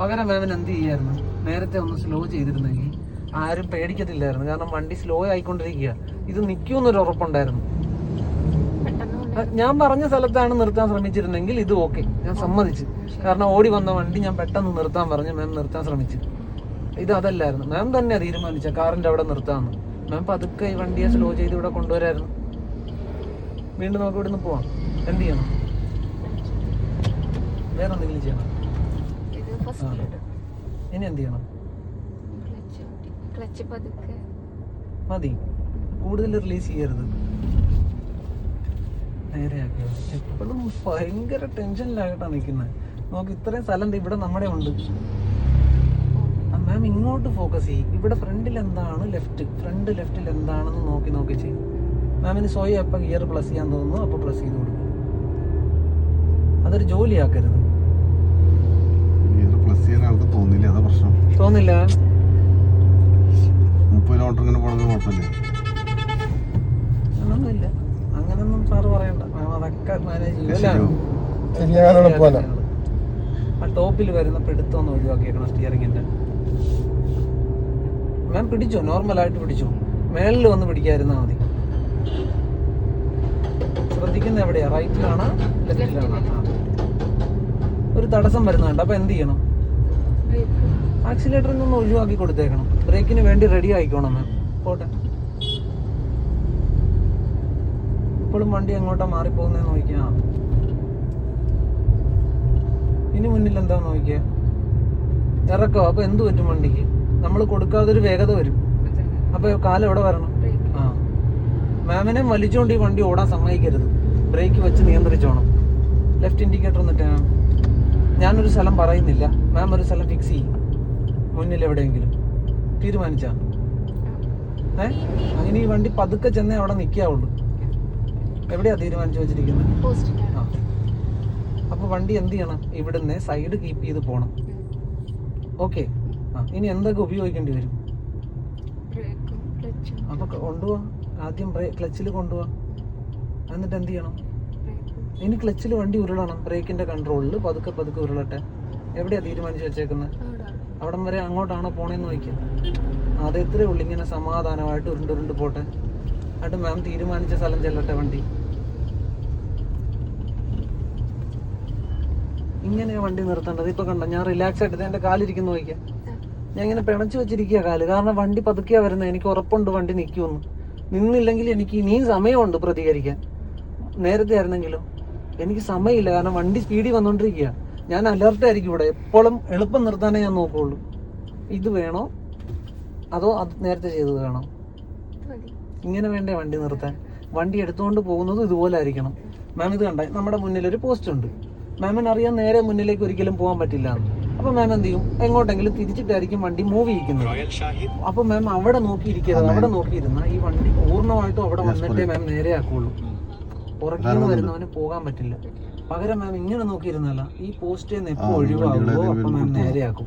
പകരം മാമിന് എന്ത് ചെയ്യായിരുന്നു? നേരത്തെ ഒന്ന് സ്ലോ ചെയ്തിരുന്നെങ്കിൽ ആരും പേടിക്കത്തില്ലായിരുന്നു. കാരണം വണ്ടി സ്ലോ ആയിക്കൊണ്ടിരിക്കുക. ഇത് നിൽക്കുമെന്നൊരു ഉറപ്പുണ്ടായിരുന്നു. ഞാൻ പറഞ്ഞ സ്ഥലത്താണ് നിർത്താൻ ശ്രമിച്ചിരുന്നെങ്കിൽ ഇത് ഓക്കെ ഞാൻ സമ്മതിച്ചു. കാരണം ഓടി വന്ന വണ്ടി ഞാൻ പെട്ടെന്ന് നിർത്താൻ പറഞ്ഞു. മാം നിർത്താൻ ശ്രമിച്ചു. ഇത് അതല്ലായിരുന്നു. മാം തന്നെ തീരുമാനിച്ച കാറിന്റെ അവിടെ നിർത്താമെന്ന് മാം പതുക്കെ ഈ വണ്ടിയെ സ്ലോ ചെയ്ത് ഇവിടെ കൊണ്ടുവരായിരുന്നു. വീണ്ടും നമുക്ക് ഇവിടുന്ന് പോവാം. എന്ത് ചെയ്യണം? വേറെ എന്തെങ്കിലും ചെയ്യണം? ഇത് ഇനി എന്ത് ചെയ്യണം? ക്ലച്ച് പതുക്കെ. മതി. കൂടുതൽ റിലീസ് ചെയ്യരുത്. നേരെയാക്കിയോ എപ്പോഴും ഭയങ്കര ടെൻഷനിലായിട്ടാണ് നിൽക്കുന്നത് നോക്ക് ഇത്രയും സ്ഥലം ഇവിടെ നമ്മുടെ ഉണ്ട്. മാം ഇങ്ങോട്ട് ഫോക്കസ് ചെയ്യും. ഇവിടെ ഫ്രണ്ടിൽ എന്താണ് ലെഫ്റ്റ് ഫ്രണ്ട് ലെഫ്റ്റിൽ എന്താണെന്ന് നോക്കി നോക്കി ചെയ്യും. മാമിന് സ്വയം എപ്പോൾ ഗിയർ പ്ലസ് ചെയ്യാൻ തോന്നുന്നു അപ്പോൾ പ്ലസ് ചെയ്ത് കൊടുക്കും. അതൊരു ജോലിയാക്കരുത്. ആൾക്ക് തോന്നില്ല അതാ പ്രശ്നം. തോന്നില്ല. മുപ്പത് കിലോമീറ്റർ ഇങ്ങനെ പോകണമെന്ന് കുഴപ്പമില്ല. അങ്ങനൊന്നുമില്ല. അങ്ങനൊന്നും സാറ് പറയണ്ട. അതൊക്കെ മാനേജ്. ആ ടോപ്പിൽ വരുന്ന പിടുത്തം ഒന്ന് ഒഴിവാക്കിയേക്കണം സ്റ്റിയറിംഗിന്റെ മാം പിടിച്ചോ? നോർമലായിട്ട് പിടിച്ചോ? മേളിൽ വന്ന് മതി. ശ്രദ്ധിക്കുന്ന എവിടെയാ? റൈറ്റിലാണോ ലെഫ്റ്റിലാണോ ഒരു തടസ്സം വരുന്നുണ്ട് അപ്പൊ എന്ത് ചെയ്യണം? ബ്രേക്ക് ആക്സിലേറ്ററിൽ നിന്ന് ഒഴിവാക്കി കൊടുത്തേക്കണം. ബ്രേക്കിന് വേണ്ടി റെഡി ആയിക്കോണം. മാം പോട്ടെ. ഇപ്പോഴും വണ്ടി എങ്ങോട്ടാ മാറിപ്പോകുന്നേ നോക്കിയാ? ഇനി മുന്നിൽ എന്താ നോക്കിയ? ഇറക്കോ? അപ്പൊ എന്ത് പറ്റും വണ്ടിക്ക്? നമ്മൾ കൊടുക്കാതെ ഒരു വേഗത വരും. അപ്പൊ കാലം എവിടെ വരണം? ആ. മാമിനെ വലിച്ചോണ്ട് ഈ വണ്ടി ഓടാൻ സമ്മതിക്കരുത്. ബ്രേക്ക് വെച്ച് നിയന്ത്രിച്ചോണം. ലെഫ്റ്റ് ഇൻഡിക്കേറ്റർ എന്നിട്ടാണ് ഞാനൊരു സ്ഥലം പറയുന്നില്ല. മാം ഒരു സ്ഥലം ഫിക്സ് ചെയ്യും. മുന്നിൽ എവിടെയെങ്കിലും തീരുമാനിച്ചാ? ഏ? അങ്ങനെ ഈ വണ്ടി പതുക്കെ ചെന്നേ അവിടെ നിൽക്കാവുള്ളൂ എവിടെയാ തീരുമാനിച്ചു വെച്ചിരിക്കുന്നത് ആ. അപ്പൊ വണ്ടി എന്ത് ചെയ്യണം? ഇവിടുന്ന് സൈഡ് കീപ്പ് ചെയ്ത് പോണം. ഓക്കെ. ആ ഇനി എന്തൊക്കെ ഉപയോഗിക്കേണ്ടി വരും? അപ്പൊ കൊണ്ടുപോവാ ആദ്യം ക്ലച്ചിൽ കൊണ്ടുപോവാ എന്നിട്ട് എന്ത് ചെയ്യണം? ഇനി ക്ലച്ചിൽ വണ്ടി ഉരുളണം. ബ്രേക്കിന്റെ കൺട്രോളിൽ പതുക്കെ പതുക്കെ ഉരുളട്ടെ. എവിടെയാ തീരുമാനിച്ചു വെച്ചേക്കുന്നത് അവിടെ വരെ അങ്ങോട്ടാണോ പോണേന്ന് നോക്കിയ. അത് എത്രയേ ഉള്ളു ഇങ്ങനെ സമാധാനമായിട്ട് ഉരുണ്ട് ഉരുണ്ട് പോട്ടെ. എന്നിട്ട് മാം തീരുമാനിച്ച സ്ഥലം ചെല്ലട്ടെ വണ്ടി. ഇങ്ങനെയാ വണ്ടി നിർത്തേണ്ടത്. ഇപ്പൊ കണ്ട ഞാൻ റിലാക്സ് ആയിട്ട് എന്റെ കാലിരിക്കുന്നു നോക്കിയാ. ഞാൻ ഇങ്ങനെ പിണച്ചു വെച്ചിരിക്കുക കാൽ. കാരണം വണ്ടി പതുക്കിയാ വരുന്നത് എനിക്ക് ഉറപ്പുണ്ട് വണ്ടി നിൽക്കുമെന്ന് നിന്നില്ലെങ്കിൽ എനിക്ക് ഇനിയും സമയമുണ്ട് പ്രതികരിക്കാൻ. നേരത്തെ ആയിരുന്നെങ്കിലോ? എനിക്ക് സമയമില്ല കാരണം വണ്ടി സ്പീഡിൽ വന്നോണ്ടിരിക്കുക ഞാൻ അലർട്ട് ആയിരിക്കും ഇവിടെ. എപ്പോഴും എളുപ്പം നിർത്താനേ ഞാൻ നോക്കുള്ളൂ. ഇത് വേണോ? അതോ അത് നേരത്തെ ചെയ്തത് വേണോ? ഇങ്ങനെ വേണ്ടേ വണ്ടി നിർത്താൻ? വണ്ടി എടുത്തുകൊണ്ട് പോകുന്നത് ഇതുപോലെ ആയിരിക്കണം. മാം ഇത് കണ്ട? നമ്മുടെ മുന്നിൽ ഒരു പോസ്റ്റ് ഉണ്ട്. മാമിന് അറിയാൻ നേരെ മുന്നിലേക്ക് ഒരിക്കലും പോകാൻ പറ്റില്ല അപ്പൊ മാം എന്ത് ചെയ്യും? എങ്ങോട്ടെങ്കിലും തിരിച്ചിട്ടായിരിക്കും വണ്ടി മൂവ് ചെയ്യിക്കുന്നത്. അപ്പൊ മാം അവിടെ നോക്കിയിരിക്കരുത്. അവിടെ നോക്കിയിരുന്ന ഈ വണ്ടി പൂർണമായിട്ടും അവിടെ വന്നിട്ടേ മാം നേരെ ആക്കുള്ളൂ. പുറത്തുനിന്ന് നിന്ന് വരുന്നവന് പോകാൻ പറ്റില്ല. പകരം മാം ഇങ്ങനെ നോക്കിയിരുന്നല്ല ഈ പോസ്റ്റ് എപ്പോ ആ, ഈ വണ്ടിയുടെ ഒഴിവാകുമോ അപ്പൊ മാം നേരെയാക്കും.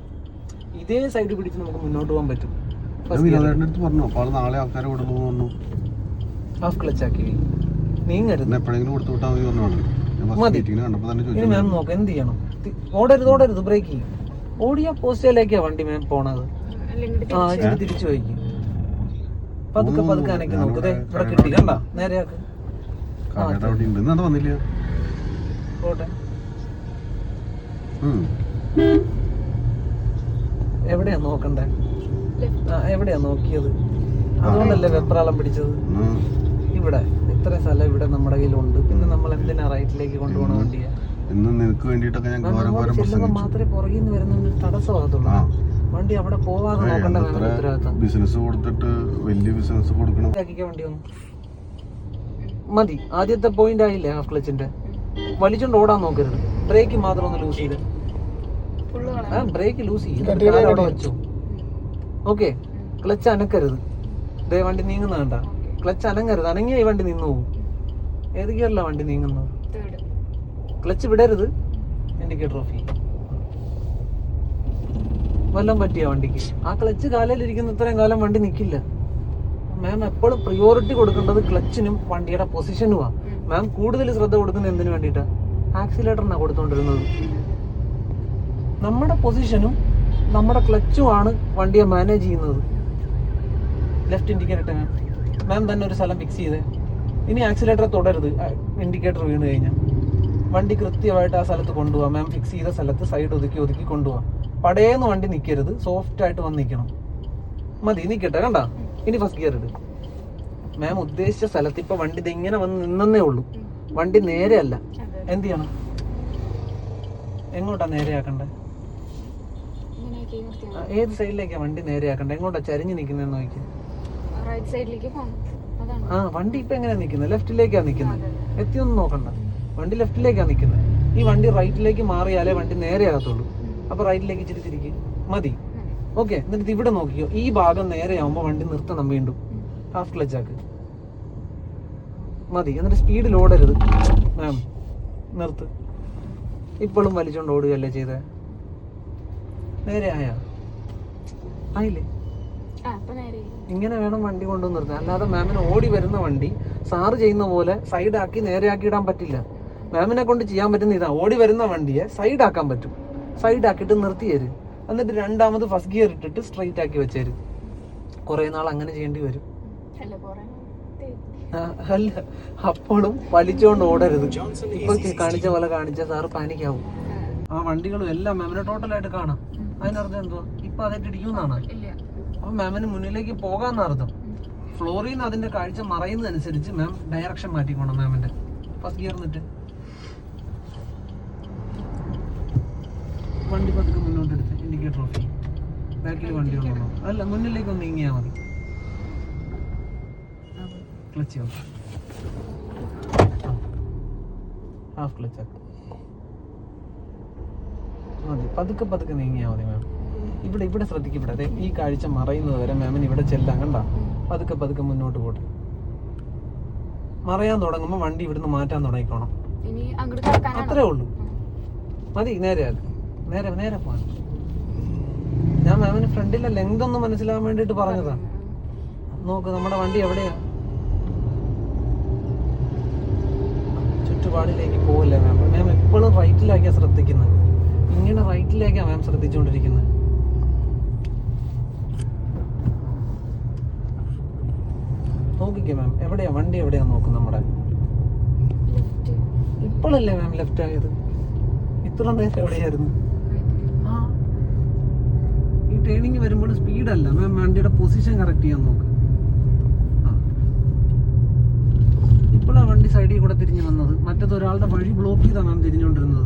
ഇതേ സൈഡ് പിടിച്ച് നമുക്ക് മുന്നോട്ട് പോകാൻ പറ്റും. പറഞ്ഞു? അപ്പോൾ ആൾ നാളെ ആൾക്കാരെ വിടുന്നു എന്ന് പറഞ്ഞു ഹാഫ് ക്ലച്ച് ആക്കി. നീങ്ങരുത്. എന്നെ എപ്പോഴെങ്കിലും കൊടുത്തു വിട്ടാൽ മതി പറഞ്ഞു? ഞാൻ ഫസ്റ്റ് മതി. മീറ്റിങ്ങിന് കണ്ടപ്പോൾ തന്നെ ഇനി ചോദിച്ചു. മാം നോക്ക് എന്ത് ചെയ്യണം? തി- ഓടരുത് ഓടരുത് ബ്രേക്ക് ചെയ്യും. ഓടിയ പോസ്റ്റേലേക്കാ വണ്ടി മാം പോണത്. അല്ലെങ്കിൽ ആ ഇച്ചിരി തിരിച്ചു വയ്ക്കും. പതുക്കെ പതുക്കെ അനക്കി നോക്ക്. ഇവിടെ കിട്ടി. കണ്ട? നേരെയാക്ക്. വന്നില്ല. പോട്ടെ. എവിടെയാ നോക്കണ്ടേ? ലെഫ്റ്റ് ആ എവിടെയാ നോക്കിയത്? അതുകൊണ്ടല്ലേ വെപ്രാളം പിടിച്ചത്? ഇവിടെ. ഇത്ര സ്ഥലം ഇവിടെ നമ്മുടെ കയ്യിലുണ്ട്. പിന്നെ നമ്മൾ എന്തിനാ റൈറ്റിലേക്ക് കൊണ്ടുപോകണ വണ്ടിയെ? ഇന്ന് നിനക്ക് വേണ്ടിയിട്ടൊക്കെ ഞാൻ മാത്രമേ പുറകിൽ നിന്ന് വരുന്ന തടസ്സമാകത്തുള്ളൂ വണ്ടി അവിടെ പോവാതെ നോക്കണ്ട ബിസിനസ് കൊടുത്തിട്ട് വലിയ ബിസിനസ് കൊടുക്കണം. ഇതാക്കിക്കാൻ മതി. ആദ്യത്തെ പോയിന്റ് ആയില്ലേ ഹാഫ് ക്ലച്ചിന്റെ വലിച്ചോണ്ട് ഓടാൻ നോക്കരുത്. ബ്രേക്ക് മാത്രം ഒന്ന് ലൂസ് ചെയ്ത്. ബ്രേക്ക് ലൂസ് ചെയ്ത്. വെച്ചു. ഓക്കെ. ക്ലച്ച് അനക്കരുത്. ദേ വണ്ടി നീങ്ങുന്ന കണ്ട. ക്ലച്ച് അനങ്ങരുത്. അനങ്ങിയ ഈ വണ്ടി നിന്നു പോകും ഏത് ഗിയറിലാ വണ്ടി നീങ്ങുന്നത്? ക്ലച്ച് വിടരുത്. ഇൻഡിക്കേറ്റർ ട്രോഫി ചെയ്യും. വല്ലതും പറ്റിയ വണ്ടിക്ക്? ആ ക്ലച്ച് കാലയിലിരിക്കുന്ന ഇത്രയും കാലം വണ്ടി നിൽക്കില്ല മാം എപ്പോഴും പ്രിയോറിറ്റി കൊടുക്കേണ്ടത് ക്ലച്ചിനും വണ്ടിയുടെ പൊസിഷനുമാണ് മാം കൂടുതൽ ശ്രദ്ധ കൊടുക്കുന്നത് എന്തിനു വേണ്ടിയിട്ടാണ് ആക്സിലേറ്ററിനാണ് കൊടുത്തോണ്ടിരുന്നത്. നമ്മുടെ പൊസിഷനും നമ്മുടെ ക്ലച്ചുമാണ് വണ്ടിയെ മാനേജ് ചെയ്യുന്നത്. ലെഫ്റ്റ് ഇൻഡിക്കേറ്റർ മാം മാം തന്നെ ഒരു സ്ഥലം ഫിക്സ് ചെയ്തേ. ഇനി ആക്സിലേറ്റർ തുടരുത്. ഇൻഡിക്കേറ്റർ വീണ് കഴിഞ്ഞാൽ വണ്ടി കൃത്യമായിട്ട് ആ സ്ഥലത്ത് കൊണ്ടുപോകാം മാം ഫിക്സ് ചെയ്ത സ്ഥലത്ത് സൈഡ് ഒതുക്കി ഒതുക്കി കൊണ്ടുപോകാം പടയേന്ന് വണ്ടി നിൽക്കരുത് സോഫ്റ്റ് ആയിട്ട് വന്ന് നിൽക്കണം മതി. നിൽക്കട്ടെ കണ്ട? ഇനി ഫസ്റ്റ് ഗിയർ ഇട്. മാം ഉദ്ദേശിച്ച സ്ഥലത്ത് ഇപ്പൊ വണ്ടി ഇതിങ്ങനെ വന്ന് നിന്നേ ഉള്ളൂ. വണ്ടി നേരെയല്ല. അല്ല എന്ത് ചെയ്യണം? എങ്ങോട്ടാ നേരെയാക്കണ്ടേ? ഏത് സൈഡിലേക്കാ വണ്ടി നേരെയാക്കണ്ടേ? എങ്ങോട്ടാ ചരിഞ്ഞു നിൽക്കുന്നതെന്ന് നോക്കി. റൈറ്റ് സൈഡിലേക്ക് ആ വണ്ടി ഇപ്പൊ എങ്ങനെയാ നിൽക്കുന്നത് ലെഫ്റ്റിലേക്കാ നിൽക്കുന്നത്. എത്തിയൊന്നും നോക്കണ്ട. വണ്ടി ലെഫ്റ്റിലേക്കാ നിൽക്കുന്നത് ഈ വണ്ടി റൈറ്റിലേക്ക് മാറിയാലേ വണ്ടി നേരെയാകത്തുള്ളൂ. അപ്പൊ റൈറ്റിലേക്ക് ഇച്ചിരി തിരിക്ക്. മതി. ഓക്കെ എന്നിട്ട് ഇവിടെ നോക്കിയോ ഈ ഭാഗം നേരെയാവുമ്പോ വണ്ടി നിർത്തണം വീണ്ടും. ഹാഫ് ക്ലച്ച് ആക്ക്. മതി. എന്നിട്ട് സ്പീഡിൽ ഓടരുത് മാം നിർത്ത്. ഇപ്പോഴും വലിച്ചുകൊണ്ട് ഓടുകയല്ലേ ചെയ്തേ? നേരെ ആയാ? ആയില്ലേ? ആ അപ്പൊ നേരെ ഇങ്ങനെ വേണം വണ്ടി കൊണ്ടുവന്ന് നിർത്താൻ. അല്ലാതെ മാമിന് ഓടി വരുന്ന വണ്ടി സാറ് ചെയ്യുന്ന പോലെ സൈഡാക്കി നേരെയാക്കി ഇടാൻ പറ്റില്ല. മാമിനെ കൊണ്ട് ചെയ്യാൻ പറ്റുന്ന ഇതാ. ഓടി വരുന്ന വണ്ടിയെ സൈഡാക്കാൻ പറ്റും. സൈഡാക്കിയിട്ട് തരും എന്നിട്ട് രണ്ടാമത് ഫസ്റ്റ് ഗിയർ ഇട്ടിട്ട് സ്ട്രൈറ്റ് ആക്കി വെച്ചേരും. കുറേ നാൾ അങ്ങനെ ചെയ്യേണ്ടി വരും. അല്ല അപ്പോഴും വലിച്ചുകൊണ്ട് ഓടരുത്. ഇപ്പൊ കാണിച്ച പോലെ കാണിച്ച സാറ് പാനിക്കാവും. ആ. വണ്ടികളും എല്ലാം മാമിനെ ടോട്ടലായിട്ട് കാണാം. അതിനർത്ഥം എന്തോ ഇപ്പൊ അതായിട്ട് ഇടിക്കുമെന്നാണ്? ഇല്ല. അപ്പൊ മാമിന് മുന്നിലേക്ക് പോകാന്നർത്ഥം ഫ്ലോറിൽ നിന്ന് അതിന്റെ കാഴ്ച മറയുന്നതനുസരിച്ച് മാം ഡയറക്ഷൻ മാറ്റിക്കോണം മാമിന്റെ. ഫസ്റ്റ് ഗിയർ എന്നിട്ട്. വണ്ടി പതുക്കെ മുന്നോട്ട് എടുത്ത് ഇൻഡിക്കേറ്റർ ഓഫ് ചെയ്യും. ബാക്കിൽ വണ്ടി ഉണ്ടോ അല്ല മുന്നിലേക്ക് ഒന്ന് നീങ്ങിയാൽ മതി. ക്ലച്ച് ഹാഫ് ക്ലച്ച് ആക്കും. മതി പതുക്കെ പതുക്കെ നീങ്ങിയാൽ മതി മാം ഇവിടെ ഇവിടെ ശ്രദ്ധിക്കപ്പെടെ ദേ ഈ കാഴ്ച മറയുന്നത് വരെ മാമിന് ഇവിടെ ചെല്ലാം കണ്ട? പതുക്കെ പതുക്കെ മുന്നോട്ട് പോട്ടെ. മറയാൻ തുടങ്ങുമ്പോൾ വണ്ടി ഇവിടുന്ന് മാറ്റാൻ തുടങ്ങിക്കോണം. അത്രേ ഉള്ളൂ. മതി നേരെ. നേരെ നേരെ പോവാൻ. ഞാൻ മാമിന് ഫ്രണ്ടിലെ ലെങ്ത് ഒന്ന് മനസ്സിലാവാൻ വേണ്ടിയിട്ട് പറഞ്ഞതാ. നോക്ക് നമ്മുടെ വണ്ടി എവിടെയാ? ചുറ്റുപാടിലേക്ക് പോവില്ല മാം മാം എപ്പോഴും റൈറ്റിലേക്കാണ് ശ്രദ്ധിക്കുന്നത്. ഇങ്ങനെ റൈറ്റിലേക്കാ മാം ശ്രദ്ധിച്ചുകൊണ്ടിരിക്കുന്നത് നോക്കിക്കേ മാം എവിടെയാ? വണ്ടി എവിടെയാ നോക്കും നമ്മുടെ? ഇപ്പോഴല്ലേ മാം ലെഫ്റ്റ് ആയത്? ഇത്ര നേരം എവിടെയായിരുന്നു. ഈ ട്രെയിനിങ് വരുമ്പോൾ സ്പീഡല്ല മാം വണ്ടിയുടെ പൊസിഷൻ കറക്റ്റ് ചെയ്യാൻ നോക്ക്. ഇപ്പോഴാണ് വണ്ടി സൈഡിൽ കൂടെ തിരിഞ്ഞു വന്നത്. മറ്റത് ഒരാളുടെ വഴി ബ്ലോക്ക് ചെയ്താണ് മാം തിരിഞ്ഞുകൊണ്ടിരുന്നത്.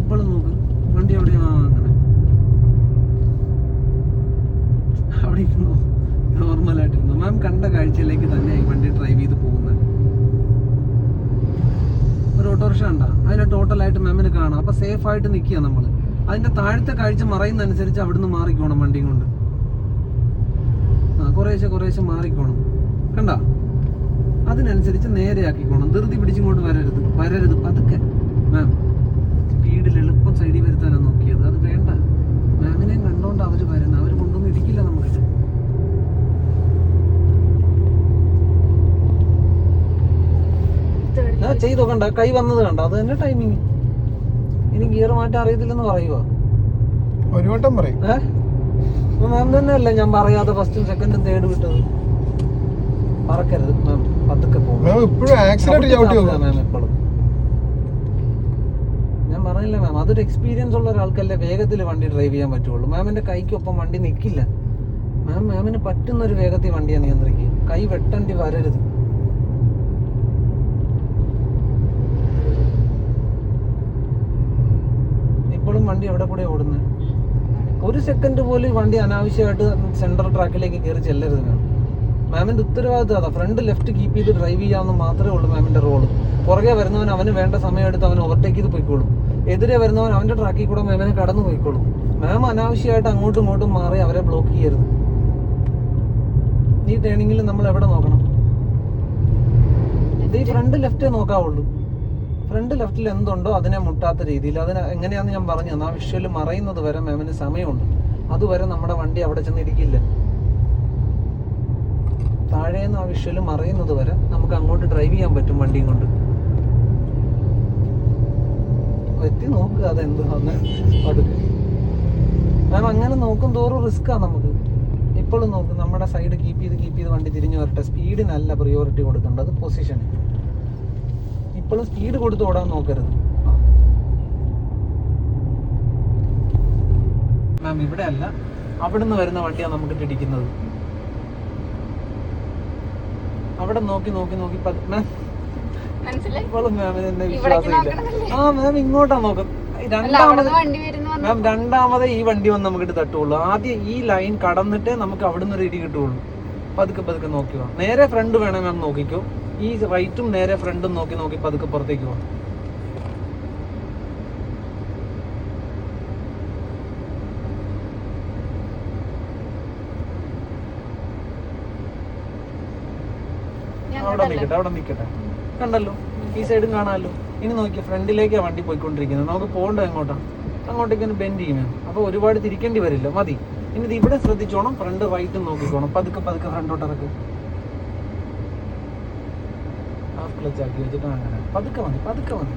ഇപ്പോഴും നോക്ക് വണ്ടി എവിടെയാ? അങ്ങനെ. അവിടെ ഇരുന്നു. നോർമലായിട്ടിരുന്നു മാം കണ്ട കാഴ്ചയിലേക്ക് തന്നെയായി വണ്ടി ഡ്രൈവ് ചെയ്ത് പോകുന്നത്. ഒരു ഓട്ടോറിക്ഷ ഉണ്ടോ അതിന് ടോട്ടലായിട്ട് മാമിന് കാണാം. അപ്പൊ സേഫായിട്ട് നിൽക്കുക നമ്മൾ അതിന്റെ താഴത്തെ കാഴ്ച മറയുന്നതനുസരിച്ച് അവിടുന്ന് മാറിക്കോണം വണ്ടിയും കൊണ്ട്. ആ കുറേശ്ശെ കുറേശ്ശെ മാറിക്കോണം. കണ്ട? അതിനനുസരിച്ച് നേരെയാക്കിക്കോണം. ധൃതി പിടിച്ചിങ്ങോട്ട് വരരുത്. വരരുത്. പതുക്കെ. മാം സ്പീഡിൽ എളുപ്പം സൈഡിൽ വരുത്താനാണ് നോക്കിയത്. അത് വേണ്ട. മാമിനെയും കണ്ടോണ്ട് അവർ വരുന്നത് അവർ കൊണ്ടൊന്നും ഇടിക്കില്ല നമുക്ക് ചെയ്തോ കണ്ട കൈ വന്നത് കണ്ട? അത് തന്നെ ടൈമിങ് ഇനി ഗിയർ മാറ്റാൻ അറിയത്തില്ലെന്ന് പറയുവോ? ഒരു വട്ടം പറയും. മാം തന്നെ അല്ലേ ഞാൻ പറയാതെ ഫസ്റ്റും സെക്കൻഡും തേർഡ് വിട്ടത് പറക്കരുത്. മാം പതുക്കെ പോകും. മാം എപ്പോഴും ഞാൻ പറഞ്ഞില്ല മാം അതൊരു എക്സ്പീരിയൻസ് ഉള്ള ഒരാൾക്കല്ലേ വേഗത്തിൽ വണ്ടി ഡ്രൈവ് ചെയ്യാൻ പറ്റുള്ളൂ. മാമിന്റെ കൈക്കൊപ്പം വണ്ടി നിൽക്കില്ല മാം മാമിന് പറ്റുന്ന ഒരു വേഗത്തിൽ വണ്ടിയെ നിയന്ത്രിക്കുക. കൈ വെട്ടണ്ടി വരരുത് ഇപ്പോഴും വണ്ടി എവിടെ കൂടെ ഓടുന്നത് ഒരു സെക്കൻഡ് പോലും വണ്ടി അനാവശ്യമായിട്ട് സെൻട്രൽ ട്രാക്കിലേക്ക് കയറി ചെല്ലരുത് മാം മാമിന്റെ ഉത്തരവാദിത്വം അതാ. ഫ്രണ്ട് ലെഫ്റ്റ് കീപ്പ് ചെയ്ത് ഡ്രൈവ് ചെയ്യാമെന്ന് മാത്രമേ ഉള്ളൂ മാമിന്റെ റോൾ പുറകെ വരുന്നവൻ അവന് വേണ്ട സമയം എടുത്ത് അവൻ ഓവർടേക്ക് ചെയ്ത് പോയിക്കോളും. എതിരെ വരുന്നവൻ അവന്റെ ട്രാക്കിൽ കൂടെ മാമിനെ കടന്നു പോയിക്കോളും. മാം അനാവശ്യമായിട്ട് അങ്ങോട്ടും ഇങ്ങോട്ടും മാറി അവരെ ബ്ലോക്ക് ചെയ്യരുത്. ഈ ട്രെയിനിങ്ങിൽ നമ്മൾ എവിടെ നോക്കണം? ഇത് ഈ ഫ്രണ്ട് ലെഫ്റ്റേ നോക്കാവുള്ളൂ. ഫ്രണ്ട് ലെഫ്റ്റിൽ എന്തുണ്ടോ അതിനെ മുട്ടാത്ത രീതിയിൽ. അതിന് എങ്ങനെയാന്ന് ഞാൻ പറഞ്ഞു. ആ വിഷ്വൽ മറയുന്നത് വരെ മാമിന് സമയമുണ്ട്. അതുവരെ നമ്മുടെ വണ്ടി അവിടെ ചെന്ന് ഇരിക്കില്ല താഴേന്ന് ആ വിഷ്വൽ മറയുന്നത് വരെ നമുക്ക് അങ്ങോട്ട് ഡ്രൈവ് ചെയ്യാൻ പറ്റും വണ്ടിയും കൊണ്ട്. എത്തി നോക്കുക അതെന്താന്ന് മാം അങ്ങനെ നോക്കും തോറും റിസ്ക്കാണ് നമുക്ക്. ഇപ്പോഴും നോക്കും നമ്മുടെ സൈഡ് കീപ്പ് ചെയ്ത് കീപ്പ് ചെയ്ത് വണ്ടി തിരിഞ്ഞു വരട്ടെ. സ്പീഡിനല്ല പ്രിയോറിറ്റി കൊടുക്കേണ്ടത് പൊസിഷൻ ഇപ്പോഴും സ്പീഡ് കൊടുത്ത് ഓടാൻ നോക്കരുത്. മാം ഇവിടെ അല്ല. അവിടുന്ന് വരുന്ന വണ്ടിയാണ് നമുക്ക് ഇടിക്കുന്നത് അവിടെ നോക്കി നോക്കി നോക്കി മാം മാമിന് വിശ്വാസമില്ല. ആ മാം ഇങ്ങോട്ടാ നോക്കാം. രണ്ടാമത് വണ്ടി വരുന്ന മാം രണ്ടാമത് ഈ വണ്ടി വന്ന് നമുക്ക് തട്ടുള്ളൂ. ആദ്യം ഈ ലൈൻ കടന്നിട്ടേ നമുക്ക് അവിടുന്ന് ഒരു ഇടി കിട്ടുള്ളൂ. പതുക്കെ പതുക്കെ നോക്കിയോ നേരെ ഫ്രണ്ട് വേണേ മാം നോക്കിക്കോ. ഈ റൈറ്റും നേരെ ഫ്രണ്ടും നോക്കി നോക്കി പതുക്കെ പുറത്തേക്ക് പോകാം അവിടെ നിൽക്കട്ടെ അവിടെ നിൽക്കട്ടെ കണ്ടല്ലോ. ഈ സൈഡും കാണാമല്ലോ. ഇനി നോക്കി ഫ്രണ്ടിലേക്കാ വണ്ടി പോയിക്കൊണ്ടിരിക്കുന്നത്. നമുക്ക് പോകണ്ടോ എങ്ങോട്ടാ? അങ്ങോട്ടേക്ക് ഒന്ന് ബെൻഡ് ചെയ്യണം അപ്പോൾ ഒരുപാട് തിരിക്കേണ്ടി വരില്ല. മതി. ഇനി ഇത് ഇവിടെ ശ്രദ്ധിച്ചോണം. ഫ്രണ്ട് റൈറ്റും നോക്കിക്കോണം. പതുക്കെ പതുക്കെ ഫ്രണ്ടോട്ട് ഇറക്കും. ഹാഫ് ക്ലച്ച് ആക്കി വെച്ചിട്ട് അങ്ങനെ പതുക്കെ മതി പതുക്കെ മതി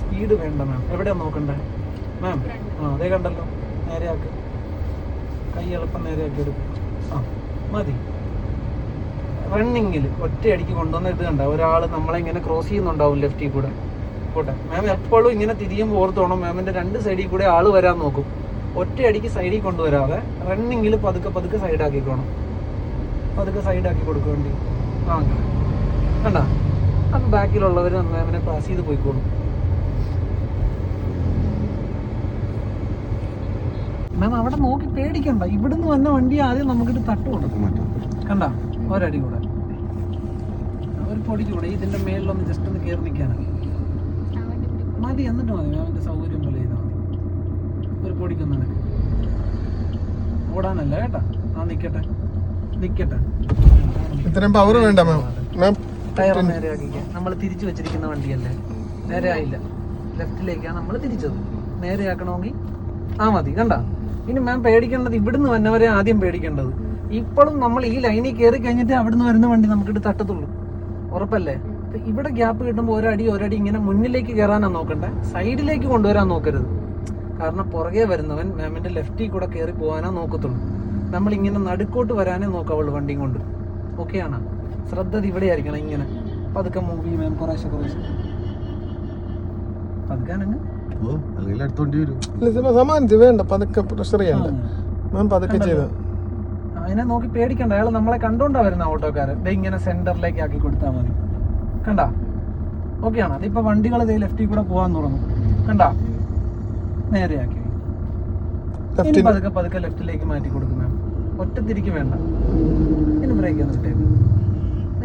സ്പീഡ് വേണ്ട മാം എവിടെയാണ് നോക്കണ്ടേ? മാം ആ അതേ കണ്ടല്ലോ. നേരെയാക്ക് കൈ എളുപ്പം നേരെയാക്കി എടുക്കും. ആ മതി. റണ്ണിങ്ങിൽ ഒറ്റയടിക്ക് കൊണ്ടുവന്ന ഇത് കണ്ട. ഒരാൾ നമ്മളെ ഇങ്ങനെ ക്രോസ് ചെയ്യുന്നുണ്ടാവും ലെഫ്റ്റിൽ കൂടെ. പോട്ടെ. മാം എപ്പോഴും ഇങ്ങനെ തിരിയും ഓർത്തോണം മാമിന്റെ രണ്ട് സൈഡിൽ കൂടെ ആൾ വരാൻ നോക്കും. ഒറ്റയടിക്ക് സൈഡിൽ കൊണ്ടുവരാതെ റണ്ണിങ്ങിൽ പതുക്കെ പതുക്കെ സൈഡാക്കിക്കോണം പതുക്കെ സൈഡാക്കി കൊടുക്കേണ്ടി ആ അങ്ങനെ. കണ്ട? അപ്പം ബാക്കിലുള്ളവർ മാമിനെ പാസ് ചെയ്ത് പോയിക്കോളും. മാം അവിടെ നോക്കി പേടിക്കണ്ട. ഇവിടുന്ന് വന്ന വണ്ടി ആദ്യം നമുക്കിട്ട് തട്ടു കൊടുക്കും. കണ്ട ഒരടി കൂടെ. ഒരു പൊടി കൂടെ ഇതിന്റെ മേളിലൊന്ന് ജസ്റ്റ് ഒന്ന് കയറി നിൽക്കാനാണ് മതി എന്നിട്ട് മതി. അവന്റെ സൗകര്യം പോലെ ചെയ്താൽ മതി. ഒരു പൊടിക്കൊന്ന് ഓടാനല്ല കേട്ടാ. ആ നിക്കട്ടെ. നിക്കട്ടെ. ഇത്രയും പവർ വേണ്ട മാം മാം ടയർ നേരെ നമ്മൾ തിരിച്ചു വെച്ചിരിക്കുന്ന വണ്ടിയല്ലേ? നേരെ ആയില്ല. ലെഫ്റ്റിലേക്കാണ് നമ്മൾ തിരിച്ചത്. നേരെ ആക്കണമെങ്കിൽ ആ മതി. കണ്ട? ഇനി മാം പേടിക്കേണ്ടത് ഇവിടുന്ന് വന്നവരെ ആദ്യം പേടിക്കേണ്ടത്. ഇപ്പോഴും നമ്മൾ ഈ ലൈനിൽ കയറി കഴിഞ്ഞിട്ട് അവിടുന്ന് വരുന്ന വണ്ടി നമുക്കിട്ട് തട്ടത്തുള്ളൂ. ഉറപ്പല്ലേ? ഇവിടെ ഗ്യാപ്പ് കിട്ടുമ്പോൾ ഒരടി ഒരടി ഇങ്ങനെ മുന്നിലേക്ക് കയറാനാ നോക്കണ്ടേ? സൈഡിലേക്ക് കൊണ്ടുവരാൻ നോക്കരുത്. കാരണം പുറകെ വരുന്നവൻ മാമിന്റെ ലെഫ്റ്റിൽ കൂടെ കയറി പോകാനാ നോക്കത്തുള്ളൂ. നമ്മൾ ഇങ്ങനെ നടുക്കോട്ട് വരാനേ നോക്കാവുള്ളൂ വണ്ടിയും കൊണ്ട്. ഓക്കെയാണ് ശ്രദ്ധ ഇവിടെ ആയിരിക്കണം ഇങ്ങനെ. പതുക്കെ മൂവ് ചെയ്യും മാം കുറേശ്ശെ കുറേശ്ശെ. സമാനിച്ച് വേണ്ട. പതുക്കെ പ്രഷർ ചെയ്യണ്ട. മാം പതുക്കെ ചെയ്ത? അതിനെ നോക്കി പേടിക്കണ്ട. അയാൾ നമ്മളെ കണ്ടോണ്ടാ വരുന്ന ഓട്ടോക്കാരൻ ദേ ഇങ്ങനെ സെന്ററിലേക്ക് ആക്കി കൊടുത്താൽ മതി. കണ്ട? ആണ്? അതിപ്പോ വണ്ടികൾ ദേ ലെഫ്റ്റിൽ കൂടെ പോവാൻ തുടങ്ങും. കണ്ട? നേരെയാക്കി ഇനി ലെഫ്റ്റിൽ പതുക്കെ പതുക്കെ ലെഫ്റ്റിലേക്ക് മാറ്റി കൊടുക്കും മാം ഒറ്റ തിരിക്ക് വേണ്ട. ഇനി ബ്രേക്ക് ഒന്ന് ഇട്ടേക്ക്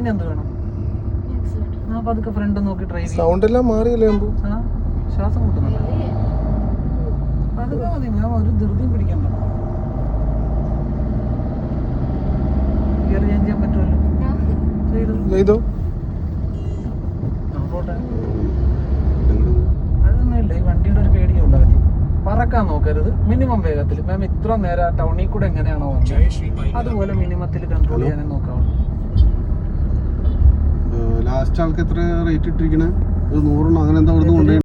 ഇനി എന്ത് വേണം ആ പതുക്കെ ഫ്രണ്ട് നോക്കി ഡ്രൈവ് ചെയ്യും. സൗണ്ട് എല്ലാം മാറിയല്ലേ ആ ശ്വാസം മുട്ടുന്നുണ്ട്. പതുക്കെ മതി ഞാൻ ഒരു ധൃതിയും പിടിക്കണ്ട ഗിയർ ചേഞ്ച് ചെയ്യാൻ പറ്റുമല്ലോ? ചെയ്തു. പോട്ടെ. അതൊന്നുമില്ല ഈ വണ്ടിയുടെ ഒരു പേടിയേ ഉള്ളൂ പറക്കാൻ നോക്കരുത്. മിനിമം വേഗത്തിൽ. മാം ഇത്ര നേരം ആ ടൗണിൽ കൂടെ എങ്ങനെയാണോ അതുപോലെ മിനിമത്തിൽ കൺട്രോൾ ചെയ്യാനേ ലാസ്റ്റ് ആൾക്ക് എത്ര റേറ്റ് ഇട്ടിരിക്കണേ? ഒരു നൂറെണ്ണം. അങ്ങനെ എന്താ ഇവിടുന്ന് കൊണ്ടുപോയി?